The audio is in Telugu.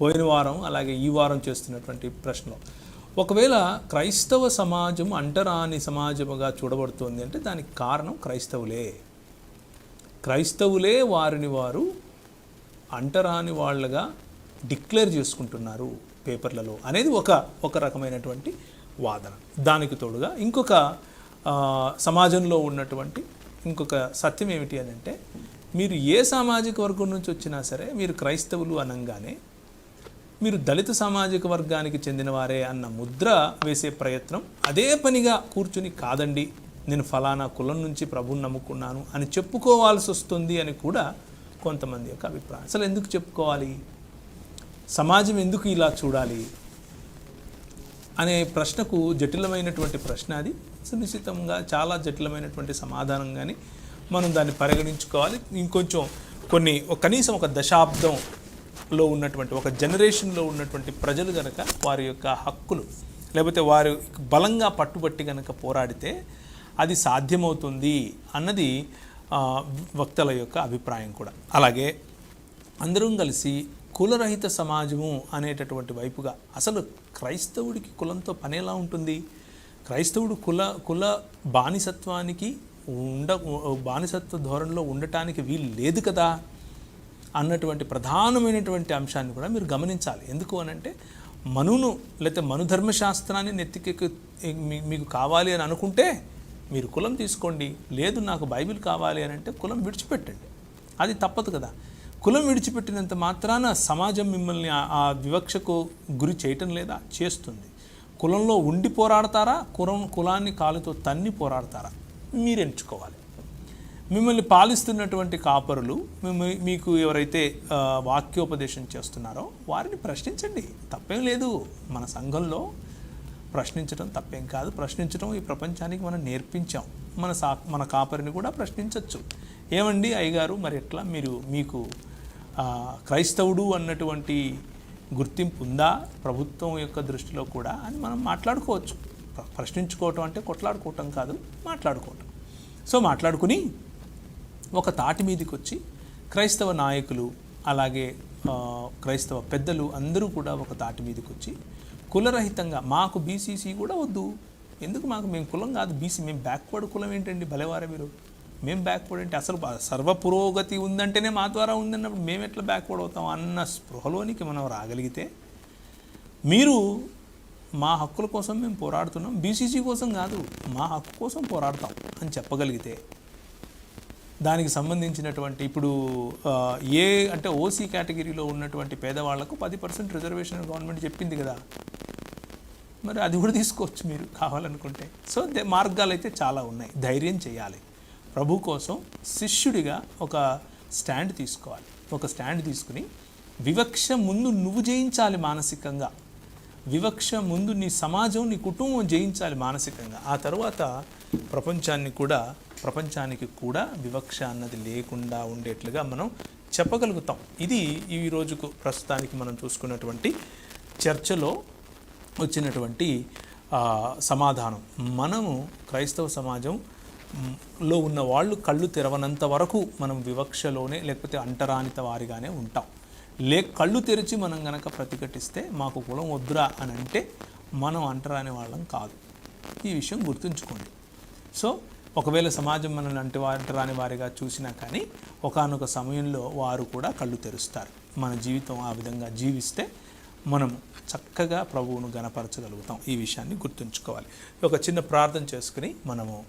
పోయిన వారం అలాగే ఈ వారం చేస్తున్నటువంటి ప్రశ్నలో ఒకవేళ క్రైస్తవ సమాజం అంటరాని సమాజముగా చూడబడుతోంది అంటే దానికి కారణం క్రైస్తవులే. క్రైస్తవులే వారిని వారు అంటరాని వాళ్ళగా డిక్లేర్ చేసుకుంటున్నారు పేపర్లలో అనేది ఒక ఒక రకమైనటువంటి వాదన. దానికి తోడుగా ఇంకొక సమాజంలో ఉన్నటువంటి ఇంకొక సత్యం ఏమిటి అని అంటే మీరు ఏ సామాజిక వర్గం నుంచి వచ్చినా సరే మీరు క్రైస్తవులు అనగానే మీరు దళిత సామాజిక వర్గానికి చెందినవారే అన్న ముద్ర వేసే ప్రయత్నం అదే పనిగా కూర్చుని కాదండి. నేను ఫలానా కులం నుంచి ప్రభుని నమ్ముకున్నాను అని చెప్పుకోవాల్సి వస్తుంది అని కూడా కొంతమంది యొక్క అభిప్రాయం. అసలు ఎందుకు చెప్పుకోవాలి? సమాజం ఎందుకు ఇలా చూడాలి? అనే ప్రశ్నకు జటిలమైనటువంటి ప్రశ్న అది. సునిశ్చితంగా చాలా జటిలమైనటువంటి సమాధానం కానీ మనం దాన్ని పరిగణించుకోవాలి. ఇంకొంచెం కొన్ని కనీసం ఒక దశాబ్దం లో ఉన్నటువంటి ఒక జనరేషన్లో ఉన్నటువంటి ప్రజలు కనుక వారి యొక్క హక్కులు లేకపోతే వారు బలంగా పట్టుబట్టి కనుక పోరాడితే అది సాధ్యమవుతుంది అన్నది వక్తల యొక్క అభిప్రాయం కూడా. అలాగే అందరం కలిసి కులరహిత సమాజము అనేటటువంటి వైపుగా అసలు క్రైస్తవుడికి కులంతో పని ఎలా ఉంటుంది? క్రైస్తవుడు కుల కుల బానిసత్వానికి ఉండ బానిసత్వ ధోరణిలో ఉండటానికి వీలు లేదు కదా? అన్నటువంటి ప్రధానమైనటువంటి అంశాన్ని కూడా మీరు గమనించాలి. ఎందుకు అనంటే మనును లేకపోతే మనుధర్మశాస్త్రాన్ని నెత్తికెక్కి మీ- మీకు కావాలి అని అనుకుంటే మీరు కులం తీసుకోండి. లేదు నాకు బైబిల్ కావాలి అని అంటే కులం విడిచిపెట్టండి. అది తప్పదు కదా. కులం విడిచిపెట్టినంత మాత్రాన సమాజం మిమ్మల్ని ఆ- ఆ వివక్షకు గురి చేయటం లేదా? చేస్తుంది. కులంలో ఉండి పోరాడతారా? కులం కులాన్ని కాలుతో తన్ని పోరాడతారా? మీరు ఎంచుకోవాలి మిమ్మల్ని పాలిస్తున్నటువంటి కాపరులు మీకు ఎవరైతే వాక్యోపదేశం చేస్తున్నారో వారిని ప్రశ్నించండి. తప్పేం లేదు. మన సంఘంలో ప్రశ్నించడం తప్పేం కాదు. ప్రశ్నించడం ఈ ప్రపంచానికి మనం నేర్పించాం. మన సా మన కాపరిని కూడా ప్రశ్నించవచ్చు ఏమండి అయ్యగారు? మరి ఎట్లా? మీరు మీకు క్రైస్తవుడు అన్నటువంటి గుర్తింపు ఉందా? ప్రభుత్వం యొక్క దృష్టిలో కూడా అని మనం మాట్లాడుకోవచ్చు. ప్రశ్నించుకోవటం అంటే కొట్లాడుకోవటం కాదు మాట్లాడుకోవటం. సో మాట్లాడుకుని ఒక తాటి మీదకి వచ్చి క్రైస్తవ నాయకులు అలాగే క్రైస్తవ పెద్దలు అందరూ కూడా ఒక తాటి మీదకి వచ్చి కులరహితంగా మాకు బీసీసీ కూడా వద్దు. ఎందుకు మాకు? మేము కులం కాదు బీసీ. మేము బ్యాక్వర్డ్ కులం ఏంటండి? భలేవారే మీరు. మేము బ్యాక్వర్డ్ అంటే అసలు సర్వ పురోగతి ఉందంటేనే మా ద్వారా ఉందన్నప్పుడు మేము ఎట్లా బ్యాక్వర్డ్ అవుతాం అన్న స్పృహలోనికి మనం రాగలిగితే మీరు మా హక్కుల కోసం మేము పోరాడుతున్నాం. బీసీసీ కోసం కాదు మా హక్కు కోసం పోరాడతాం అని చెప్పగలిగితే దానికి సంబంధించినటువంటి ఇప్పుడు ఏ అంటే ఓసీ కేటగిరీలో ఉన్నటువంటి పేదవాళ్ళకు పది పర్సెంట్ రిజర్వేషన్ గవర్నమెంట్ చెప్పింది కదా. మరి అది కూడా తీసుకోవచ్చు మీరు కావాలనుకుంటే. సో దే- మార్గాలు అయితే చాలా ఉన్నాయి. ధైర్యం చేయాలి. ప్రభు కోసం శిష్యుడిగా ఒక స్టాండ్ తీసుకోవాలి. ఒక స్టాండ్ తీసుకుని వివక్ష ముందు నువ్వు జయించాలి మానసికంగా. వివక్ష ముందు నీ సమాజం నీ కుటుంబం జయించాలి మానసికంగా. ఆ తర్వాత ప్రపంచాన్ని కూడా ప్రపంచానికి కూడా వివక్ష అన్నది లేకుండా ఉండేట్లుగా మనం చెప్పగలుగుతాం. ఇది ఈ రోజుకు ప్రస్తుతానికి మనం చూసుకున్నటువంటి చర్చలో వచ్చినటువంటి సమాధానం. మనము క్రైస్తవ సమాజం లో ఉన్న వాళ్ళు కళ్ళు తెరవనంత వరకు మనం వివక్షలోనే లేకపోతే అంటరానిత వారిగానే ఉంటాం. లే కళ్ళు తెరిచి మనం గనక ప్రతిఘటిస్తే మాకు కులం వద్దురా అని అంటే మనం అంటరాని వాళ్ళం కాదు. ఈ విషయం గుర్తుంచుకోండి. సో ఒకవేళ సమాజం మనల్ని అంటి అంటరాని వారిగా చూసినా కానీ ఒకానొక సమయంలో వారు కూడా కళ్ళు తెరుస్తారు. మన జీవితం ఆ విధంగా జీవిస్తే మనం చక్కగా ప్రభువును గణపరచగలుగుతాం ఈ విషయాన్ని గుర్తుంచుకోవాలి. ఒక చిన్న ప్రార్థన చేసుకుని మనము